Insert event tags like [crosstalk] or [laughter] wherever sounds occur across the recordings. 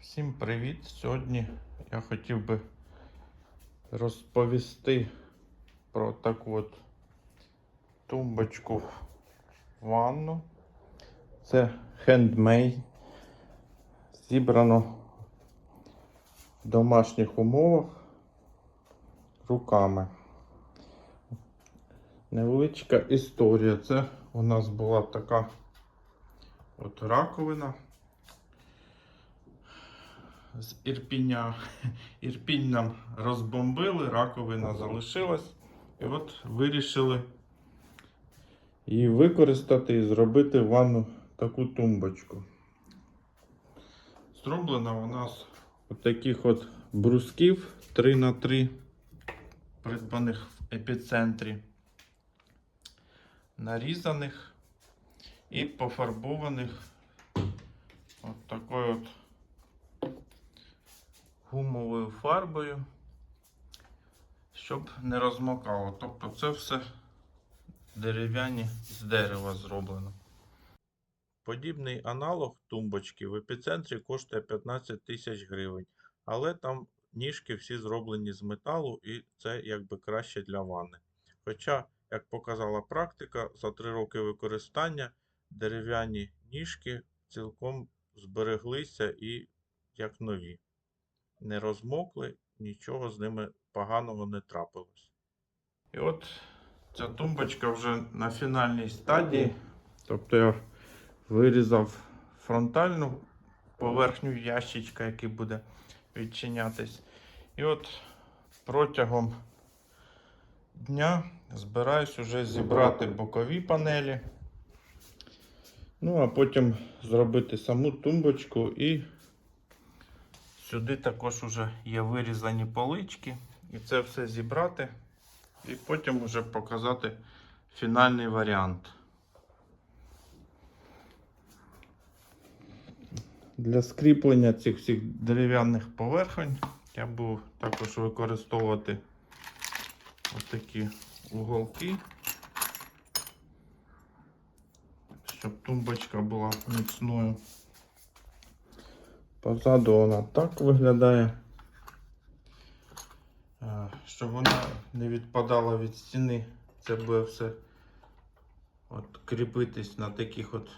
Всім привіт! Сьогодні я хотів би розповісти про таку от тумбочку ванну. Це хендмейд. Зібрано в домашніх умовах руками. Невеличка історія. Це у нас була така от раковина з Ірпіня. [laughs] Ірпінь нам розбомбили, раковина залишилась. І от вирішили її використати і зробити в ванну таку тумбочку. Зроблена вона з от таких от брусків 3х3, придбаних в епіцентрі, нарізаних і пофарбованих от такою от гумовою фарбою, щоб не розмокало. Тобто це все дерев'яні з дерева зроблено. Подібний аналог тумбочки в епіцентрі коштує 15 тисяч гривень, але там ніжки всі зроблені з металу і це якби краще для ванни. Хоча, як показала практика, за 3 роки використання дерев'яні ніжки цілком збереглися і як нові не розмокли, нічого з ними поганого не трапилось. І от ця тумбочка вже на фінальній стадії. Тобто я вирізав фронтальну поверхню ящичка, який буде відчинятись. І от протягом дня збираюсь уже зібрати бокові панелі. Ну, а потім зробити саму тумбочку і Сюди також вже є вирізані полички. І це все зібрати. І потім вже показати фінальний варіант. Для скріплення цих всіх дерев'яних поверхонь я буду також використовувати отакі уголки, щоб тумбочка була міцною. Позаду вона так виглядає. Е, Щоб вона не відпадала від стіни, це буде все от кріпитись на таких от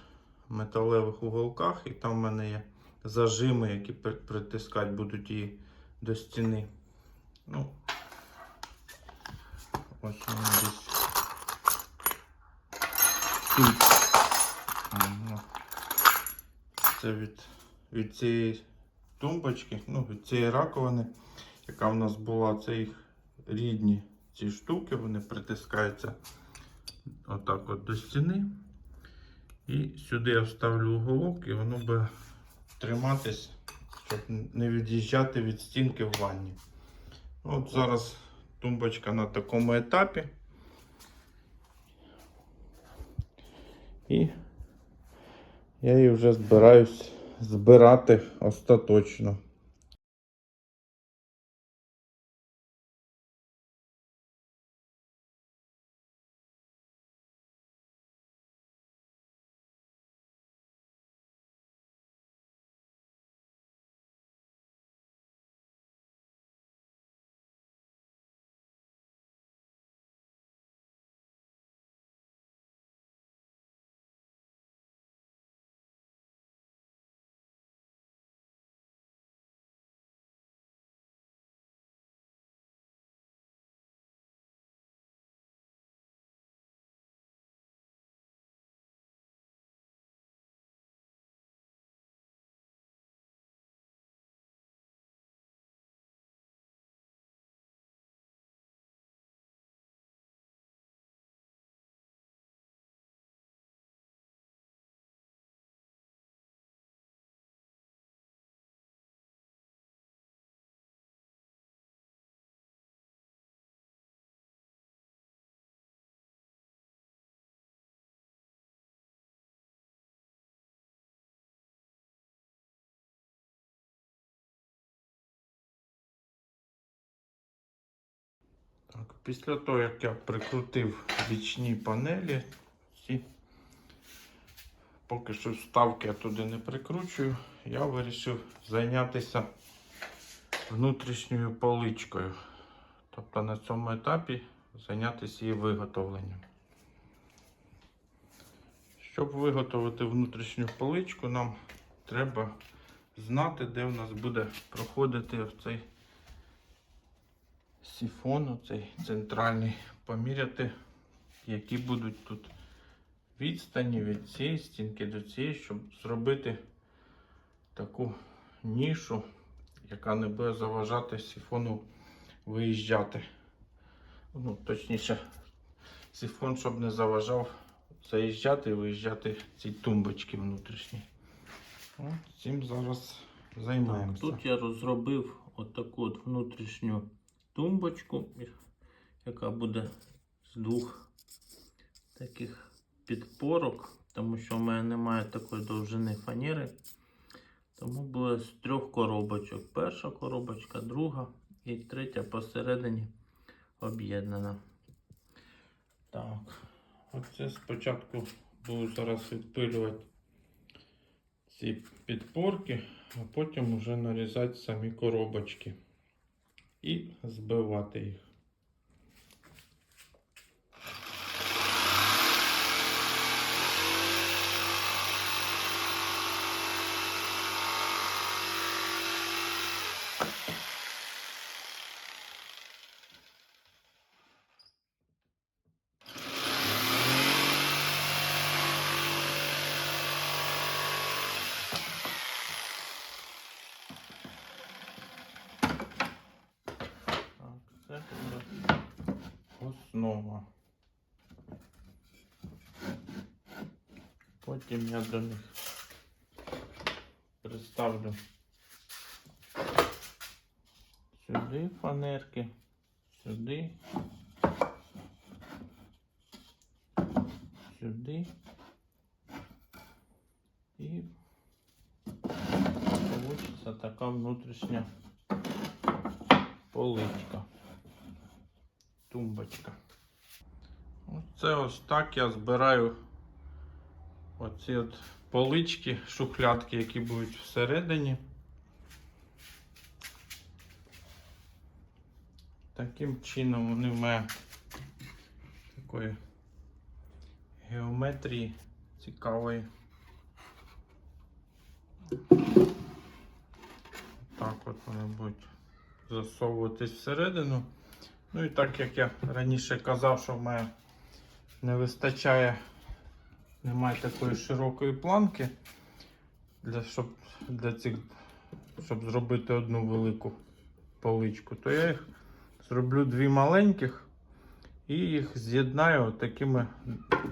металевих уголках. І там в мене є зажими, які притискати будуть її до стіни. Ну, ось вони десь тут. Це від від цієї тумбочки, ну, від цієї раковини, яка в нас була, це їх рідні ці штуки, вони притискаються отак от до стіни. І сюди я вставлю уголок і воно буде триматись, щоб не від'їжджати від стінки в ванні. От зараз тумбочка на такому етапі. І я її вже збираюсь збирати остаточно. Після того, як я прикрутив бічні панелі, ці, поки що вставки я туди не прикручую. я вирішив зайнятися внутрішньою поличкою. Тобто на цьому етапі зайнятися її виготовленням. Щоб виготовити внутрішню поличку, нам треба знати, де в нас буде проходити цей сифон, цей центральний, поміряти, які будуть тут відстані від цієї стінки до цієї, щоб зробити таку нішу, яка не буде заважати сифону виїжджати. Ну, точніше, сифон, щоб не заважав заїжджати і виїжджати ці тумбочки внутрішні. От цим зараз займаємося. Тут я розробив отаку от внутрішню тумбочку, яка буде з двох таких підпорок, тому що в мене немає такої довжини фанери. Тому буде з трьох коробочок. Перша коробочка, друга і третя посередині об'єднана. Так, оце спочатку буду зараз відпилювати ці підпорки, а потім вже нарізати самі коробочки і збивати їх. Так, це буде Основа. Потім я до них приставлю сюди фанерки, сюди, сюди і получиться така внутрішня поличка тумбочка. Оце ось так я збираю оці от полички, шухлядки, які будуть всередині. Таким чином вони в мене такої геометрії цікавої. Так от вони будуть засовуватись всередину. Ну і так як я раніше казав, що в мене не вистачає, немає такої широкої планки, для, щоб, для цих, щоб зробити одну велику поличку, то я їх зроблю дві маленьких і їх з'єднаю такими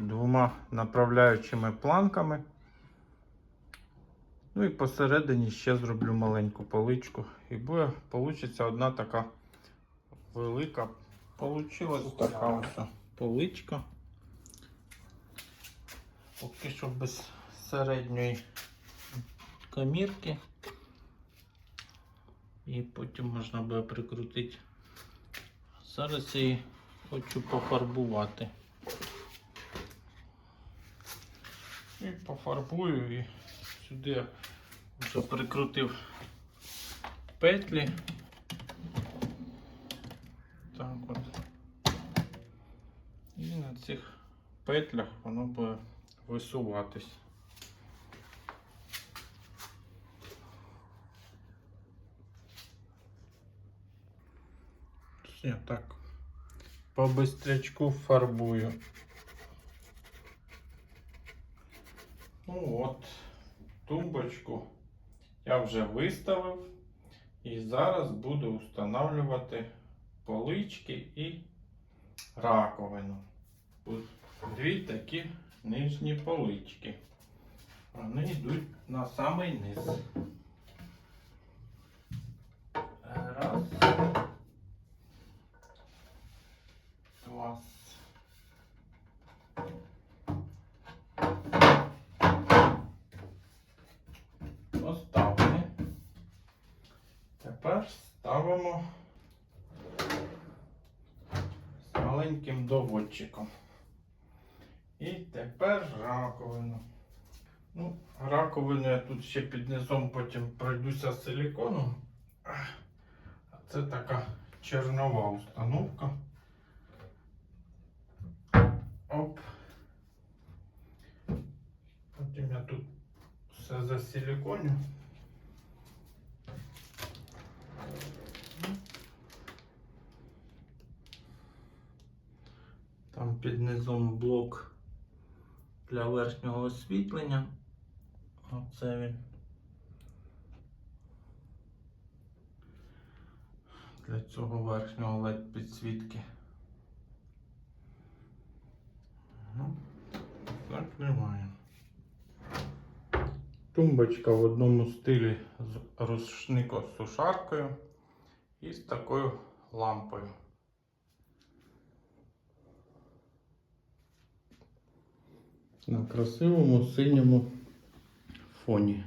двома направляючими планками. Ну і посередині ще зроблю маленьку поличку. І буде, получиться одна така велика. Получилась така ось поличка. Поки що без середньої комірки. І потім можна буде прикрутити. Зараз я її хочу пофарбувати. І пофарбую і сюди вже прикрутив петлі. Так от. І на цих петлях воно буде висуватись. Я так по бистрячку фарбую. Ну от, тумбочку я вже виставив і зараз буду встановлювати полички і раковину. Дві такі нижні полички. Вони йдуть на самий низ. Раз. Два. Поставили. Тепер ставимо з маленьким доводчиком. І тепер раковину. Ну, раковину я тут ще під низом потім пройдуся силіконом. А це така чернова установка. Оп. Потім я тут все засиліконю. Там під низом блок для верхнього освітлення. Оце він. Для цього верхнього LED підсвітки. Закриваємо. Тумбочка в одному стилі з рушникосушаркою і з такою лампою. На красивому синьому фоні.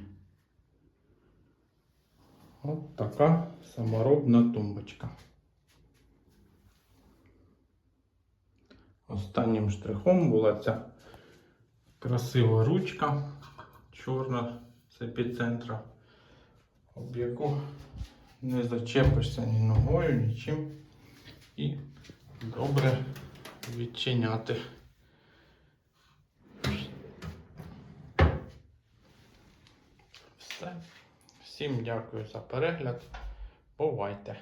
От така саморобна тумбочка. Останнім штрихом була ця красива ручка чорна з епіцентра, об яку не зачепишся ні ногою, нічим. І добре відчиняти. Все. Всім дякую за перегляд. Бувайте!